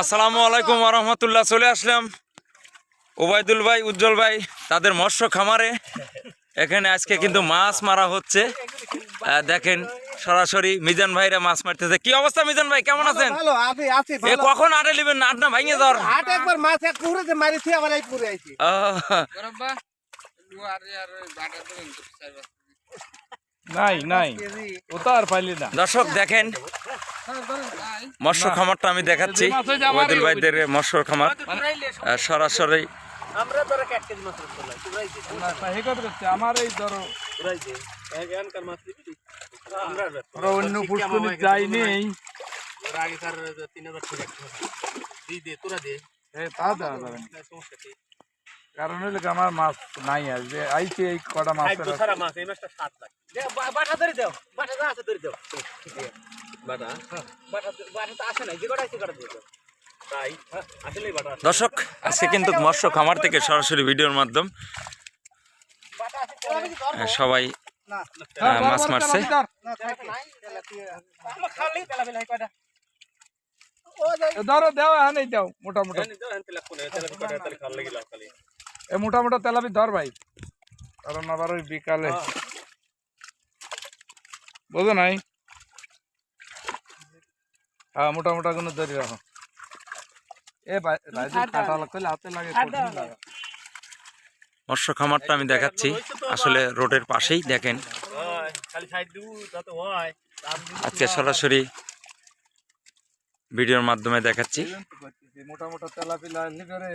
আসসালামু আলাইকুম রহমতুল্লাহ। চলে আসলাম ওবায়দুল ভাই উজ্জ্বল ভাই তাদের মৎস্য খামারে। এখানে আজকে কিন্তু মাছ মারা হচ্ছে। দেখেন সরাসরি মিজান ভাইরা মাছ মারতেছে। কি অবস্থা মিজান ভাই কেমন আছেন? ভালো আছি আছি এ কখন আটে নেবেন আট না ভাঙে যাওয়ার হাট একবার মাছ এক পুকুরেতে মারিছি আবার এই পুরে আইছি। আহ, নাই নাই। ও তো আর পাইলি না। দর্শক দেখেন মৎস্য খামারটা আমি দেখাচ্ছি। ওবায়দুল ভাইদের মৎস্য খামার সরাসরি আমরা এই ধরো চুরাইছি এখানকার মাছ দিবি আমরা ওরা অন্য পুষ্করি যায়নি ওর আগে স্যার তিন হাজার টাকা দি দে তোরা দে। তা দেওয়া যাবে না। সমস্যা কি? কারণ হইলে আমার মাছ নাই আসবে আইছে এই কটা মাছ ছাড়া মাছ এই মাছটা লাগে বাটা ধরে দাও বাটা যা আছে ধরে দাও। বাটা? বাটা বাটা তো আসে নাই যে কটা আছে কটা দিয়ে দাও। বাটা দর্শক আজকে কিন্তু মৎস্য খামার থেকে সরাসরি ভিডিওর মাধ্যম সবাই মাছ মারছে। ধরো দেও হ্যাঁ নেই দাও মোটা হ্যাঁ এ মোটা মোটা তেলাপি ধর ভাই। কারণ আবার ওই বিকালে। বোঝো নাই? হ্যাঁ মোটা মোটা কোনো ধরে রাখো। এ ভাই কাটা লাগলে হাতে লাগে কঠিন মৎস্য খামারটা আমি দেখাচ্ছি। আসলে রোডের পাশেই দেখেন। হয় খালি সাইড দু যত হয় আজকে সরাসরি ভিডিওর মাধ্যমে দেখাচ্ছি। মোটা মোটা তেলাপি লাগলে করে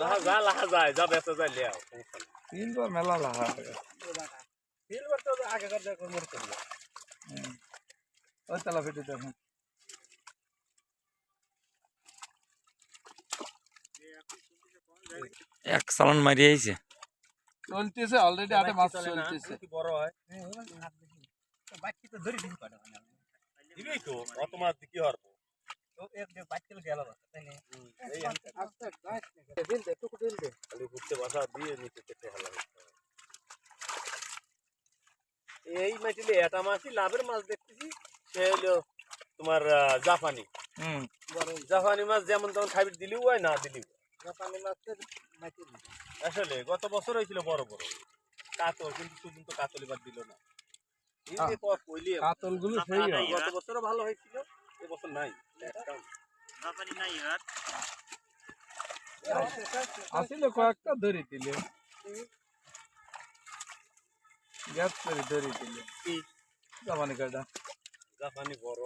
লাহা লাহা যায় যা বেসা যায় লিয়াও তিন মেলা লাহা সিলভার তো আগে কর দেখো মোর করল ওই তেলাপিটি দেখুন এক চালান মারিয়ে আইছে। চলতেছে অলরেডি আটে মাছ চলতেছে। বড় হয়। বাকি তো ধরে দিন কয়টা দিবি তো অত মাছ কি হরবো? এই মাটিলে এটা মাছই লাভের মাছ দেখতেছি সে হলো তোমার জাপানি হুম জাপানি মাছ যেমন তেমন খাবি দিলিও হয় না দিলিও জাপানি মাছের মাটি আসলে গত বছর হয়েছিল বড় বড় কাতল কিন্তু সুদিন তো কাতল এবার দিল না কাতলগুলো গত বছরও ভালো হয়েছিল। এবছর নাই। আসিল কয়েকটা ধরে দিল। গ্যাস করে ধরে দিল। জাপানি কাটা জাপানি বড়।